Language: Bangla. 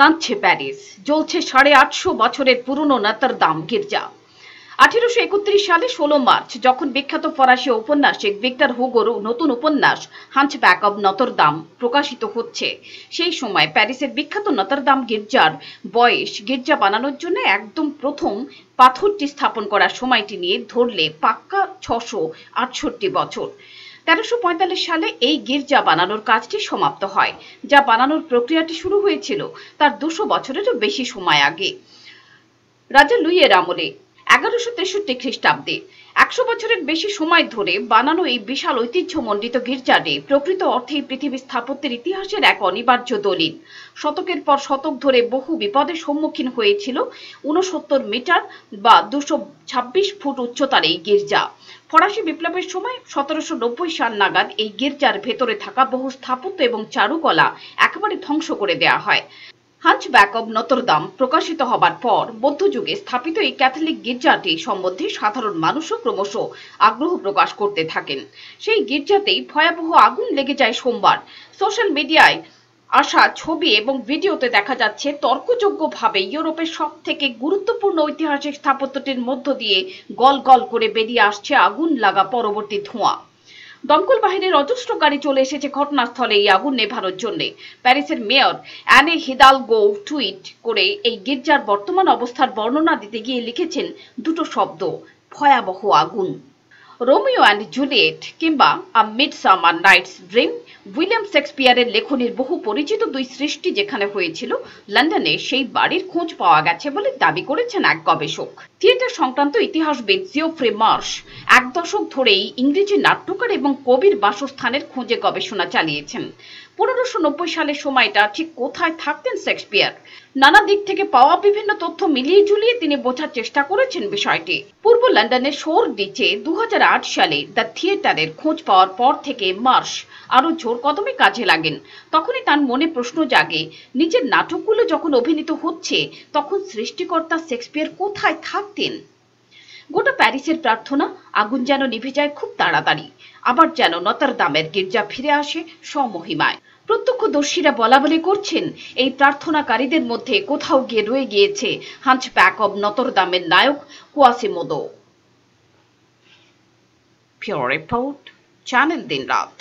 কাঁদছে প্যারিস। জ্বলছে সাড়ে আটশো বছরের পুরনো নতর দাম গির্জা। আঠেরোশো একত্রিশ সালে ষোলো মার্চ, যখন বিখ্যাত ফরাসি ঔপন্যাসিক ভিক্টর হুগোর নতুন উপন্যাস হাঞ্চ ব্যাক অব নতর দাম প্রকাশিত হচ্ছে। সেই সময় প্যারিসের বিখ্যাত নতর দাম গির্জার বয়স গির্জা বানানোর জন্য একদম প্রথম পাথরটি স্থাপন করার সময়টি নিয়ে ধরলে পাক্কা ছশো আটষট্টি বছর। তেরোশো সালে এই গির্জা বানানোর কাজটি সমাপ্ত হয়, যা বানানোর প্রক্রিয়াটি শুরু হয়েছিল তার দুশো বছরেরও বেশি সময় আগে। রাজা লুইয়ের আমলে এগারোশো তেষট্টি খ্রিস্টাব্দে। একশো বছরের বেশি সময় ধরে বানানো এই বিশাল ঐতিহ্যমণ্ডিত গির্জাটি প্রকৃত অর্থেই পৃথিবী স্থাপত্যের ইতিহাসের এক অনিবার্য দলিল। শতকের পর শতক ধরে বহু বিপদের সম্মুখীন হয়েছিল উনসত্তর মিটার বা দুশো ছাব্বিশ ফুট উচ্চতার এই গির্জা। ফরাসি বিপ্লবের সময় সতেরোশো নব্বই সাল নাগাদ এই গির্জার ভেতরে থাকা বহু স্থাপত্য এবং চারুকলা একেবারে ধ্বংস করে দেওয়া হয়। হাঞ্চ ব্যাক অব নতরদাম প্রকাশিত হবার পর মধ্যযুগে স্থাপিত এই ক্যাথলিক গির্জাটি সম্বন্ধে সাধারণ মানুষও ক্রমশ আগ্রহ প্রকাশ করতে থাকেন। সেই গির্জাতেই ভয়াবহ আগুন লেগে যায় সোমবার। সোশ্যাল মিডিয়ায় আসা ছবি এবং ভিডিওতে দেখা যাচ্ছে, তর্কযোগ্যভাবে ইউরোপের সব থেকে গুরুত্বপূর্ণ ঐতিহাসিক স্থাপত্যটির মধ্য দিয়ে গল গল করে বেরিয়ে আসছে আগুন লাগা পরবর্তী ধোঁয়া। দমকল বাহিনীর অজস্র গাড়ি চলে এসেছে ঘটনাস্থলে এই আগুন নেভানোর জন্য। প্যারিসের মেয়র অ্যানে হিদাল গো টুইট করে এই গির্জার বর্তমান অবস্থার বর্ণনা দিতে গিয়ে লিখেছেন, দুটো শব্দ, ভয়াবহ আগুন। রোমিও অ্যান্ড জুলিয়েট কিংবা a midsummer night's dream William শেক্সপিয়ারের লেখনীর বহু পরিচিত দুই সৃষ্টি যেখানে হয়েছিল, লন্ডনে সেই বাড়ির খোঁজ পাওয়া গেছে বলে দাবি করেছেন এক গবেষক। থিয়েটার সংক্রান্ত ইতিহাসবিদ জিওফ্রে মার্শ এক দশক ধরেই ইংরেজি নাট্যকার এবং কবির বাসস্থানের খোঁজে গবেষণা চালিয়েছেন। পনেরোশো নব্বই সালের সময়টা ঠিক কোথায় থাকতেন শেক্সপিয়ার? নানা দিক থেকে পাওয়া বিভিন্ন তথ্য মিলিয়ে জুলিয়ে তিনি বোঝার চেষ্টা করেছেন বিষয়টি। পূর্ব লন্ডনের শোর ডিচে দু হাজার আট সালে দ্য থিয়েটারের খোঁজ পাওয়ার পর থেকে মার্শ আরও জোর কদমে কাজে লাগেন। তখনই তার মনে প্রশ্ন জাগে, নিজের নাটকগুলো যখন অভিনীত হচ্ছে, তখন সৃষ্টিকর্তা শেক্সপিয়ার কোথায় থাকতেন? গোটা প্যারিসের প্রার্থনা, আগুন যেন নিভে যায় খুব তাড়াতাড়ি। আবার যেন নতার দামের গির্জা ফিরে আসে স্বমহিমায়। প্রত্যক্ষদর্শীরা বলা বলে করছেন, এই প্রার্থনাকারীদের মধ্যে কোথাও গিয়ে রয়ে গিয়েছে হাঞ্চ প্যাক অব নতর দামের নায়ক কুয়াসিমোদো। পিওর রিপোর্ট, চ্যানেল দিন রাত